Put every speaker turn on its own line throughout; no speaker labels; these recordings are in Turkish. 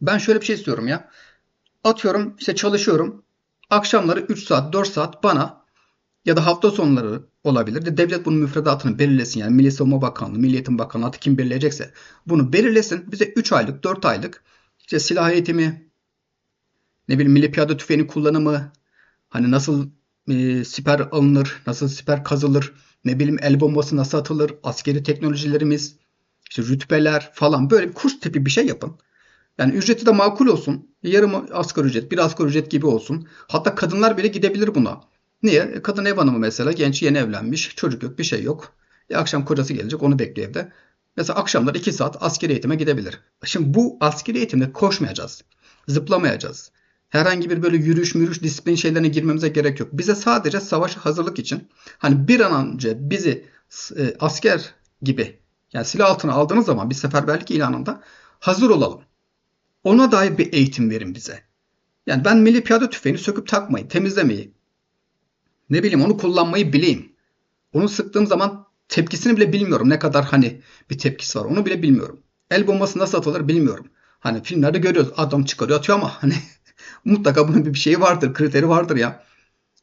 Ben şöyle bir şey istiyorum ya. Atıyorum işte çalışıyorum. Akşamları 3 saat 4 saat bana ya da hafta sonları olabilir. De devlet bunun müfredatını belirlesin. Yani Milli Savunma Bakanlığı, Milli Eğitim Bakanlığı artık kim belirleyecekse bunu belirlesin. Bize 3 aylık 4 aylık işte silah eğitimi ne bileyim milli piyade tüfeğinin kullanımı hani nasıl e, siper alınır, nasıl siper kazılır, ne bileyim el bombası nasıl atılır, askeri teknolojilerimiz, işte rütbeler falan böyle bir kurs tipi bir şey yapın. Yani ücreti de makul olsun. Yarım asgari ücret, bir asgari ücret gibi olsun. Hatta kadınlar bile gidebilir buna. Niye? E, Kadın ev hanımı mesela genç yeni evlenmiş. Çocuk yok bir şey yok. E, akşam kocası gelecek onu bekliyor evde. Mesela akşamlar 2 saat askeri eğitime gidebilir. Şimdi bu askeri eğitimde koşmayacağız. Zıplamayacağız. Herhangi bir böyle yürüyüş mürüyüş disiplin şeylerine girmemize gerek yok. Bize sadece savaşa hazırlık için hani bir an önce bizi e, asker gibi yani silah altına aldığınız zaman bir seferberlik ilanında hazır olalım. Ona dair bir eğitim verin bize. Yani ben milli piyade tüfeğini söküp takmayı, temizlemeyi, ne bileyim onu kullanmayı bileyim. Onu sıktığım zaman tepkisini bile bilmiyorum. Ne kadar hani bir tepkisi var onu bile bilmiyorum. El bombası nasıl atılır bilmiyorum. Hani filmlerde görüyoruz adam çıkarıyor atıyor ama hani mutlaka bunun bir şeyi vardır, kriteri vardır ya.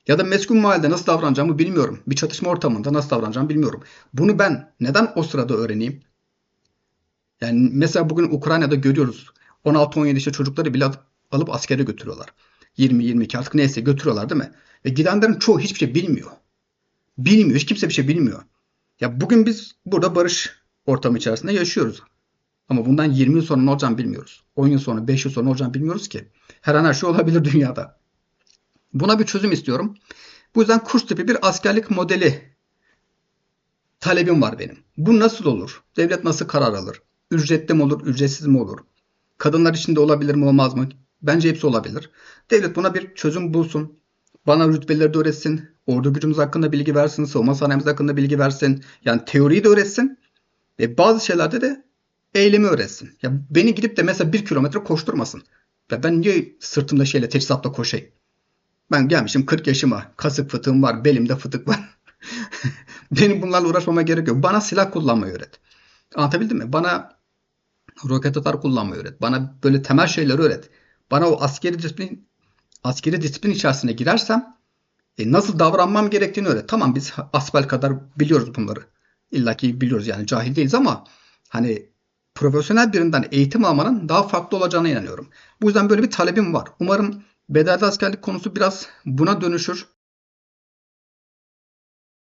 Ya da meskun mahallede nasıl davranacağımı bilmiyorum. Bir çatışma ortamında nasıl davranacağımı bilmiyorum. Bunu ben neden o sırada öğreneyim? Yani mesela bugün Ukrayna'da görüyoruz. 16-17 yaşında çocukları bile alıp askere götürüyorlar. 20-22 artık neyse götürüyorlar değil mi? Ve gidenlerin çoğu hiçbir şey bilmiyor. Bilmiyor. Hiç kimse bir şey bilmiyor. Ya bugün biz burada barış ortamı içerisinde yaşıyoruz. Ama bundan 20 yıl sonra ne olacağını bilmiyoruz. 10 yıl sonra, 5 yıl sonra ne olacağını bilmiyoruz ki. Her an her şey olabilir dünyada. Buna bir çözüm istiyorum. Bu yüzden kurs tipi bir askerlik modeli talebim var benim. Bu nasıl olur? Devlet nasıl karar alır? Ücretli mi olur, ücretsiz mi olur? Kadınlar için de olabilir mi, olmaz mı? Bence hepsi olabilir. Devlet buna bir çözüm bulsun. Bana rütbeleri de öğretsin. Ordu gücümüz hakkında bilgi versin. Savunma sanayimiz hakkında bilgi versin. Yani teoriyi de öğretsin. Ve bazı şeylerde de eylemi öğretsin. Ya beni gidip de mesela bir kilometre koşturmasın. Ya ben niye sırtımda şeyle teçhizatla koşayım? Ben gelmişim 40 yaşıma. Kasık fıtığım var. Belimde fıtık var. Benim bunlarla uğraşmama gerek yok. Bana silah kullanmayı öğret. Anlatabildim mi? Bana roket atar kullanmayı öğret. Bana böyle temel şeyleri öğret. Bana o askeri disiplin askeri disiplin içerisine girersem e, nasıl davranmam gerektiğini öğret. Tamam biz asbel kadar biliyoruz bunları. İlla ki biliyoruz yani cahil değiliz ama hani profesyonel birinden eğitim almanın daha farklı olacağına inanıyorum. Bu yüzden böyle bir talebim var. Umarım bedelli askerlik konusu biraz buna dönüşür.